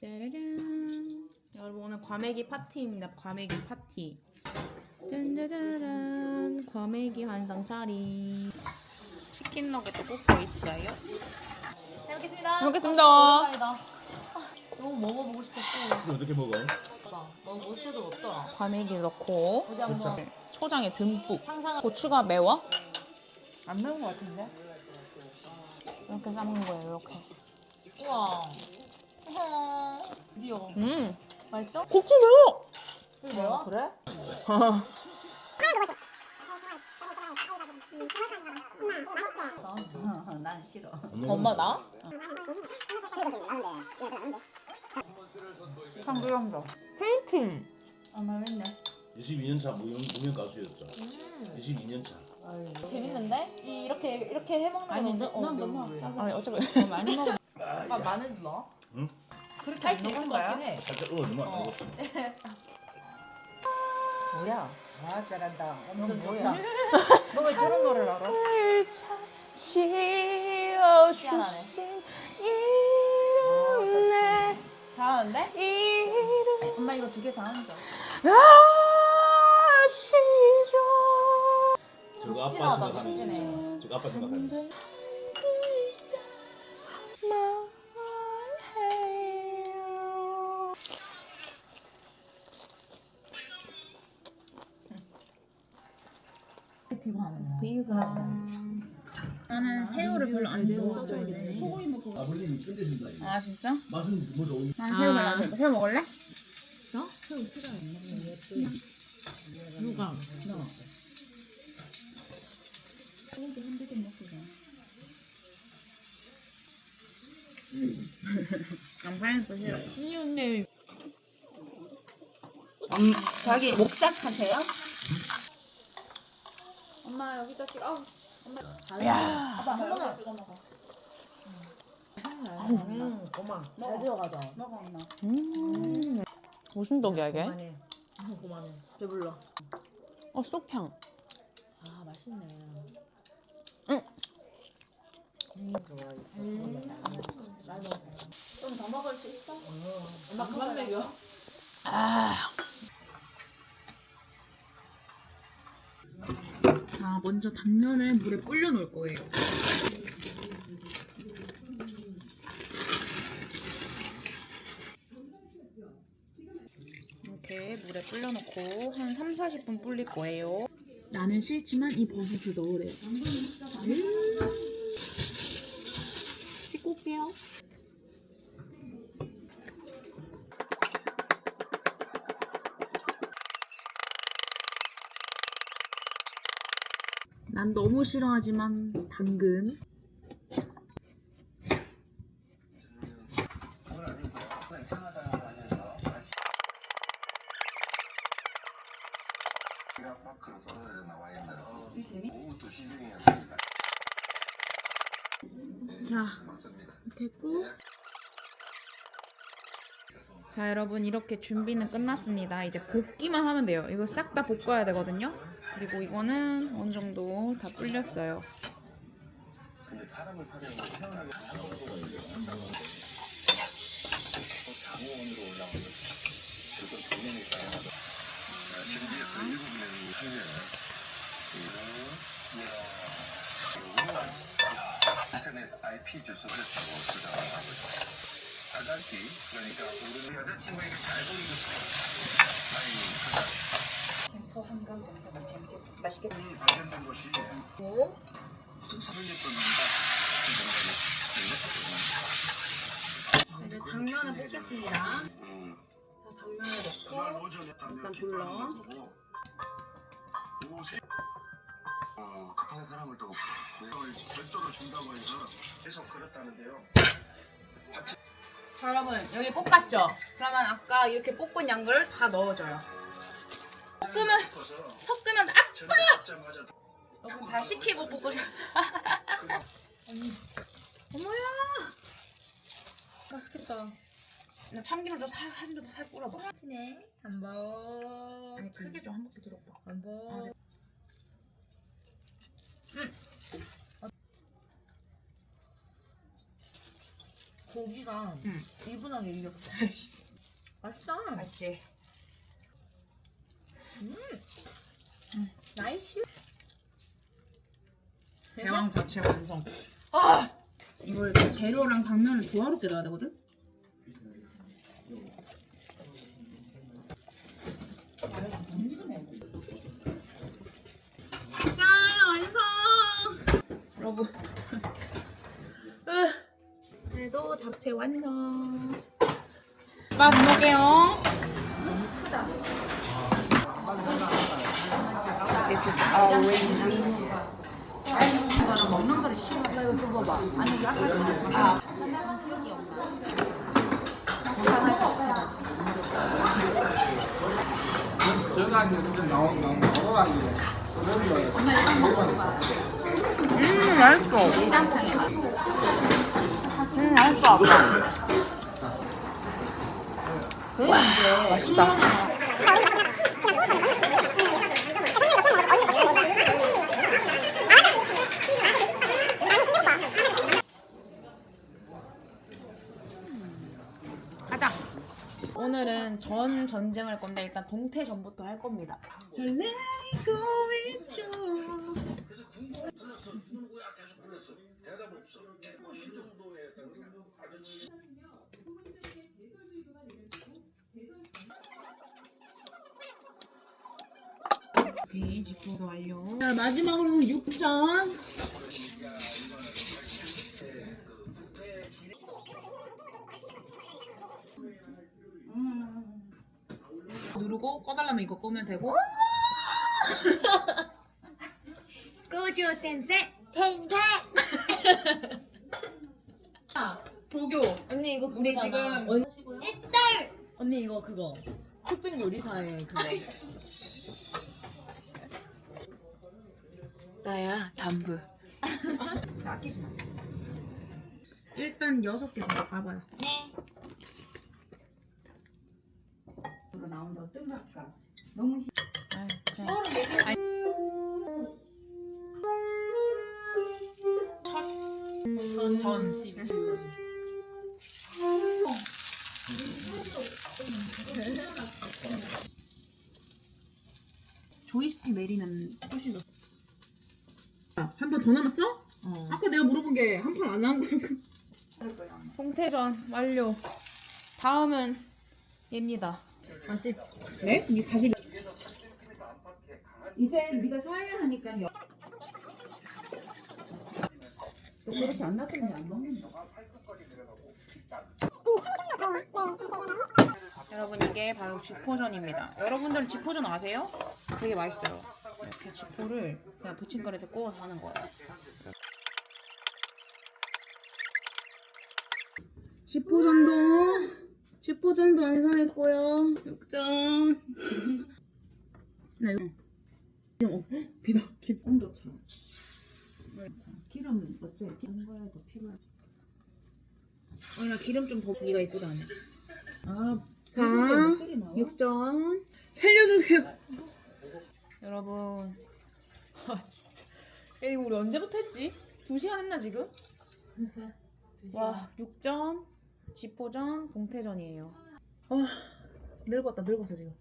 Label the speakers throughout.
Speaker 1: 짜라란. 여러분 오늘 과메기 파티입니다. 과메기 파티. 짠짜자란. 과메기 한상 차림. 치킨 너겟도 굽고 있어요.
Speaker 2: 잘 먹겠습니다.
Speaker 1: 잘 먹겠습니다.
Speaker 2: 오랜만이다. 아, 너무 먹어보고 싶었고
Speaker 3: 어떻게 먹어?
Speaker 2: 너무 멋있어도 없더라.
Speaker 1: 과메기를 넣고
Speaker 2: 어디 한번
Speaker 1: 초장에 듬뿍.
Speaker 2: 상상
Speaker 1: 고추가 매워?
Speaker 2: 안 매운 것 같은데?
Speaker 1: 이렇게 삶는 거예요. 이렇게.
Speaker 2: 우와. 드디어.
Speaker 1: 음.
Speaker 2: 맛있어?
Speaker 1: 고추 매워.
Speaker 2: 그래 매워? 그래?
Speaker 4: 난 싫어.
Speaker 1: 엄마 나? 참기름도. 페인팅.
Speaker 2: 엄마 맨날.
Speaker 3: 22년 차 무명, 무명 가수였죠.
Speaker 2: 음.
Speaker 3: 22년 차.
Speaker 2: 재밌는데? 이 이렇게 이렇게 해 먹는 거 너무 어,
Speaker 4: 난
Speaker 2: 너무
Speaker 4: 맨날
Speaker 2: 짜증나.
Speaker 1: 아니 어차피
Speaker 4: 많이 먹어.
Speaker 2: 아 마늘도 넣어?
Speaker 3: 응?
Speaker 2: 그렇게 할수 있을 것 같긴 해.
Speaker 3: 살짝 얼어주면 안
Speaker 2: 어.
Speaker 4: 뭐야? 아 잘한다. 엄청 뭐야? 너 왜 저런 노래를 알아?
Speaker 1: 지어주신 이름 내
Speaker 2: 잘하는데?
Speaker 1: 이름
Speaker 4: 엄마 이거 두 개다 한다.
Speaker 1: 아시죠
Speaker 3: 저거 아빠
Speaker 2: 진하다,
Speaker 3: 생각하는
Speaker 2: 진해.
Speaker 3: 거지. 저거 아빠 생각하는 거
Speaker 1: 피자 나는 새우를 별로 안 좋아해서
Speaker 3: 아버님이 끝내준다. 이거.
Speaker 1: 아 진짜?
Speaker 3: 맛은 뭐 좋은.
Speaker 1: 난 새우 별로 안 좋아해 새우 먹을래?
Speaker 4: 누가? 너.
Speaker 1: 양파는 싫어 이 언니
Speaker 4: 자기 목삭 하세요?
Speaker 2: 엄마 여기다 찍어. 아우.
Speaker 1: 야
Speaker 2: 아빠 한 번만 찍어 먹어.
Speaker 4: 음, 고마.
Speaker 2: 잘 들어가죠.
Speaker 4: 먹어 엄마.
Speaker 1: 음. 무슨 떡이야 이게?
Speaker 4: 그만해.
Speaker 2: 고마워. 배불러.
Speaker 1: 어 쏙향
Speaker 2: 아 맛있네. 좀더 먹을 수 있어? 엄마 그만 먹여.
Speaker 1: 자, 먼저 당면을 물에 불려 놓을 거예요. 이렇게 물에 불려 놓고 한 3, 40분 불릴 거예요. 나는 싫지만 이 버섯을 넣으래요. 음. 씻고 올게요. 난 너무 싫어하지만 당근.
Speaker 5: 밖으로 쏟아져 나와 있는 오후 2시 중이었습니다.
Speaker 1: 자, 했고. 자, 여러분 이렇게 준비는 끝났습니다. 이제 볶기만 하면 돼요. 이거 싹 다 볶아야 되거든요. 그리고 이거는 어느 정도 다 불렸어요.
Speaker 5: 근데 사람을 살해하고 태어나게 장호원으로 올라오는 그건 본인이 가능하다. 지금 이게 그 일곱 명이 인터넷 IP 주소를 주고 저장을 하고 있어요. 그러니까 우리 여자친구에게 잘 싶어. 아니
Speaker 4: 캠퍼 한강 맛있겠다.
Speaker 5: 관련된 것이 겁니다.
Speaker 1: 이제 당면을 볶겠습니다.
Speaker 5: 음.
Speaker 1: 당면을 넣고
Speaker 5: 일단
Speaker 1: 불러.
Speaker 5: 어, 급한 사람을 또 구해 결정을 준다고 해서 계속 그렇다는데요.
Speaker 1: 자, 여러분 여기 볶았죠? 그러면 아까 이렇게 볶은 양을 다 넣어줘요.
Speaker 5: 싶어서
Speaker 1: 섞으면 아!
Speaker 5: 받자마자
Speaker 1: 여러분 다 식히고 볶으셔. 어머야. 맛있겠다. 나 참기름 좀 살 한 점 살 뿌려봐.
Speaker 2: 치네. 한 번.
Speaker 1: 아니 크게 좀 한 바퀴 들어봐.
Speaker 2: 한번. 고기가
Speaker 1: 응.
Speaker 2: 이분하게 익었어. 맛있다.
Speaker 1: 맞지?
Speaker 2: 나이스.
Speaker 1: 대왕 자체 완성. 아! 이걸 재료랑 당면을 조화롭게 넣어야 되거든? 짠! 완성! 여러분. 으, 그래도 잡채 완성. 맛 먹게요. Is orange. 음, 맛있어. 음, 맛있어, 아빠. 맛있다. 오늘은 전 전쟁할 건데 일단 동태 전부터 할 겁니다. 설레고 있죠. 오케이, 지포도 완료. 자, 마지막으로는 육전. 누르고 꺼달라면 이거 끄면 되고. 끄죠, 센세. 텐테. 도교.
Speaker 2: 언니 이거
Speaker 1: 우리. 지금
Speaker 2: 언... 언니 이거 그거 흑백 요리사의 그거.
Speaker 1: 나야 담부. 아끼지 마. 일단 여섯 개 정도 가봐요.
Speaker 4: 이거 나온다 뜬각가 너무 힘-
Speaker 2: 전 집.
Speaker 1: 조이스틱 내리면 훨씬 더. 한번더 남았어? 아까 내가 물어본 게 한 판 안 나온 거야. 홍태전 완료. 다음은 얘입니다.
Speaker 2: 40.
Speaker 1: 네? 이게 40.
Speaker 4: 이제 네가 사회하니까 여... 너 그렇게 안 놔두면 안 먹는다
Speaker 1: 여러분 이게 바로 쥐포전입니다. 여러분들 쥐포전 아세요? 되게 맛있어요. 이렇게 쥐포를 그냥 부침가루에 구워서 하는 거예요. 쥐포전도 쥐포전도 완성했고요. 육전. 네. 어, 비다. 기
Speaker 4: 온도 차 기름 어째 기름 거야 더 필요해
Speaker 1: 어, 나 기름 좀 더. 네가 이쁘다네.
Speaker 4: 아
Speaker 1: 자,
Speaker 4: 목소리 나와?
Speaker 1: 육전 살려주세요. 여러분, 아 진짜. 야, 이거 우리 언제부터 했지? 두 시간 했나 지금? 와, 육전, 지포전, 봉태전이에요. 와, 늙었다, 늙었어 지금.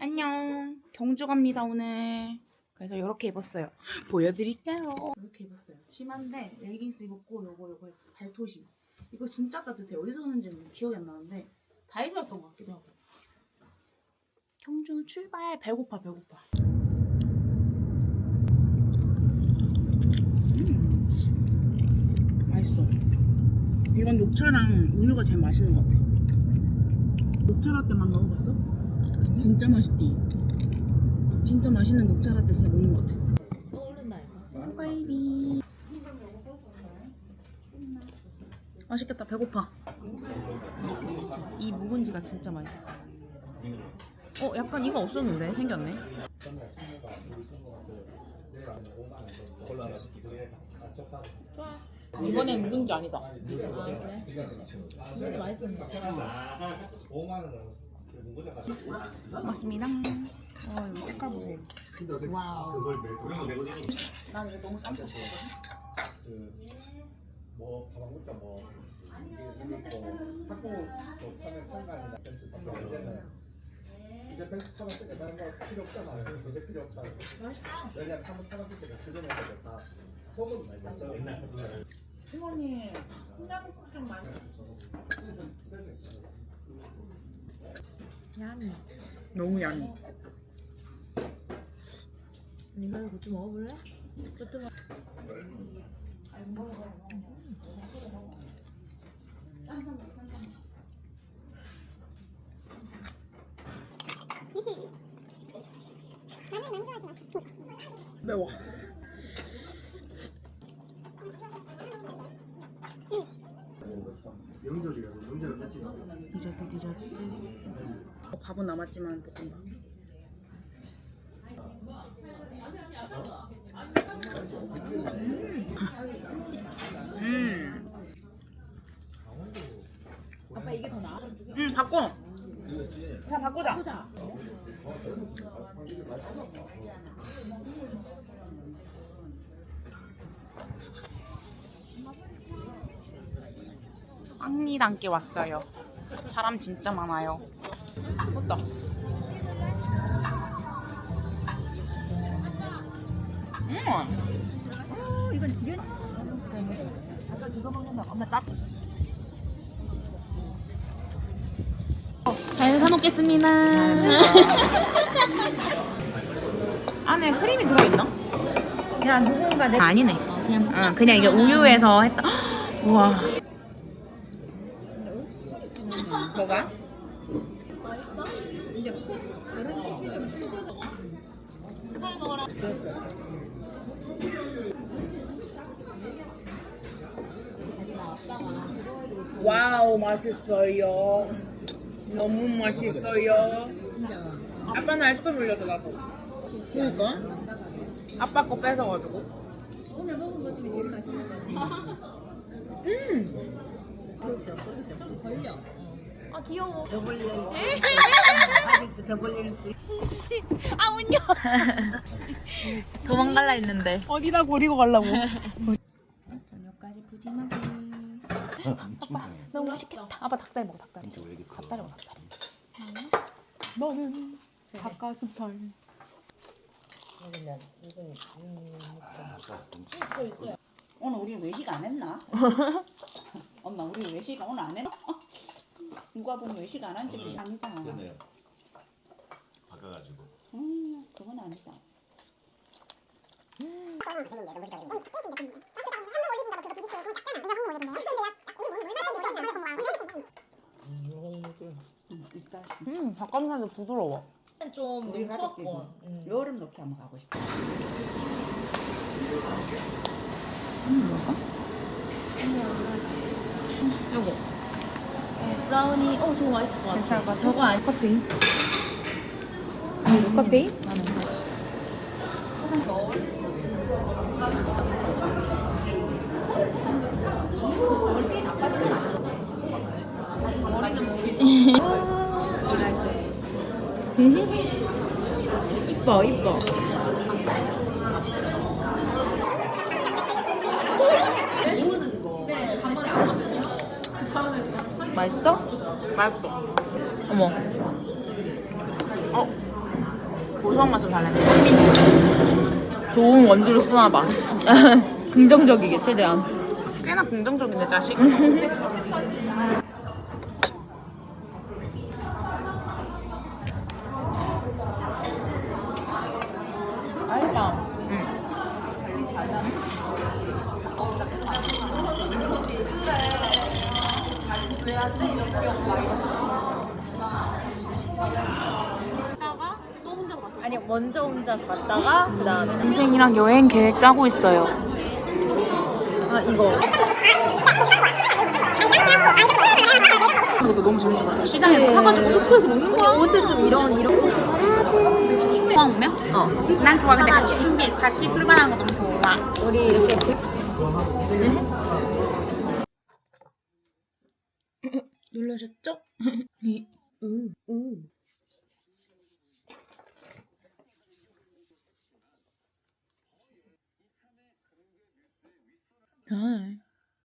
Speaker 1: 안녕. 경주 갑니다 오늘. 그래서 이렇게 입었어요. 보여드릴게요. 이렇게 입었어요. 치마인데 레깅스 입었고 요거 요거 발토시. 이거 진짜 따뜻해. 어디서 샀는지는 기억이 안 나는데 다이소였던 것 같기도 하고. 경주 출발. 배고파 배고파. 음. 맛있어. 이건 녹차랑 우유가 제일 맛있는 것 같아. 녹차 라떼만 먹어봤어? 진짜 맛있디. 진짜 맛있는 녹차 라떼 진짜 먹는 것 같아. 수고이비. 맛있겠다. 배고파. 이 묵은지가 진짜 맛있어. 어, 약간 이거 없었는데 생겼네.
Speaker 3: 콜라 하나 시키고.
Speaker 1: 이번엔 묵은지 아니다.
Speaker 2: 아 그래? 맛있었네.
Speaker 3: 5만 원 남았어.
Speaker 1: 맞습니다. 어, 이거 색깔 보세요. 와우. 난 이거 너무 쌈
Speaker 3: 그뭐 가방 문자 뭐 이게 뭐 탁구 처음에 참가하는 벤츠 선거 이제는 이제 벤츠 타봤으니까 다른 거 필요 없잖아. 이제 필요 없다. 왜냐면 한번 타봤을 때 주변에서 다 속은 말잖아. 옛날
Speaker 4: 부모님 혼장 좀 많이.
Speaker 2: 양이.
Speaker 1: 너무 얇 네.
Speaker 2: 이거 고추 먹어볼래? 고추 먹.
Speaker 1: 매워.
Speaker 3: 명절이야. 명절을 같이
Speaker 1: 디저트 디저트. 어, 밥은 남았지만 볶음밥. 음.
Speaker 2: 아빠 이게 더 나아?
Speaker 1: 음 바꿔. 자 바꾸자.
Speaker 2: 보자.
Speaker 1: 빵리단께 왔어요. 사람 진짜 많아요. 맞다. 음.
Speaker 4: 어 이건 지금
Speaker 1: 잘 사먹겠습니다. 안에 크림이 들어있나?
Speaker 4: 야 누군가 내
Speaker 1: 아니네. 그냥 어, 그냥 이게 우유에서 했다. 우와. 뭐가?
Speaker 4: 다른 커피숍 풀
Speaker 1: 와우 맛있어요. 너무 맛있어요. 아빠는 아이스크림 올려줘 나도. 그러니까. 아빠 거 뺏어가지고.
Speaker 4: 오늘 먹은 것 중에 제일 맛있는 거 같아.
Speaker 2: 좀 걸려.
Speaker 1: 아 귀여워.
Speaker 4: 더 벌려. 아직도 더 벌릴 수 있어.
Speaker 1: 아 운요.
Speaker 2: 도망갈라 했는데.
Speaker 1: 어디다 버리고 가려고. 저녁까지 푸짐하게. 아빠 너무 맛있겠다. 아빠 닭다리 먹어 닭다리. 닭다리 먹어 닭다리. 너는 닭가슴살.
Speaker 4: 오늘 우리 외식 안 했나? 엄마 우리 외식 오늘 안 했나? 누가 보면 외식 안한 집이 아니다.
Speaker 3: 그러네요. 바꿔가지고.
Speaker 4: 음 그건 아니다.
Speaker 1: 음 닭가슴살도 부드러워.
Speaker 2: 좀
Speaker 4: 우리 가족끼리
Speaker 2: 넘쳤고.
Speaker 4: 여름 놓기 한번 가고 싶어.
Speaker 2: 요거. 브라우니. 어 저거 맛있을 것 같아. 괜찮을 것 같아. 저거 아니 커피. 커피? 나는 이뻐 이뻐. 맛있어?
Speaker 1: 맛있어.
Speaker 2: 어머.
Speaker 1: 어 고소한 맛을 달래네.
Speaker 2: 좋은 원두를 쓰나 봐. 긍정적이게 최대한.
Speaker 1: 꽤나 긍정적인데 자식.
Speaker 2: 먼저 혼자 갔다가 그 다음에
Speaker 1: 동생이랑 여행 계획 짜고 있어요.
Speaker 2: 아 이거
Speaker 1: 이것도 너무 재밌을 것 같아. 시장에서 사가지고 숙소에서 먹는 거야.
Speaker 2: 옷을 좀 이런 이런 옷을
Speaker 1: 좋아 오면?
Speaker 2: 어.
Speaker 1: 난 좋아. 근데 같이 준비, 같이 출발하는 거 너무 좋아.
Speaker 2: 우리 이렇게
Speaker 1: 놀라셨죠? 아.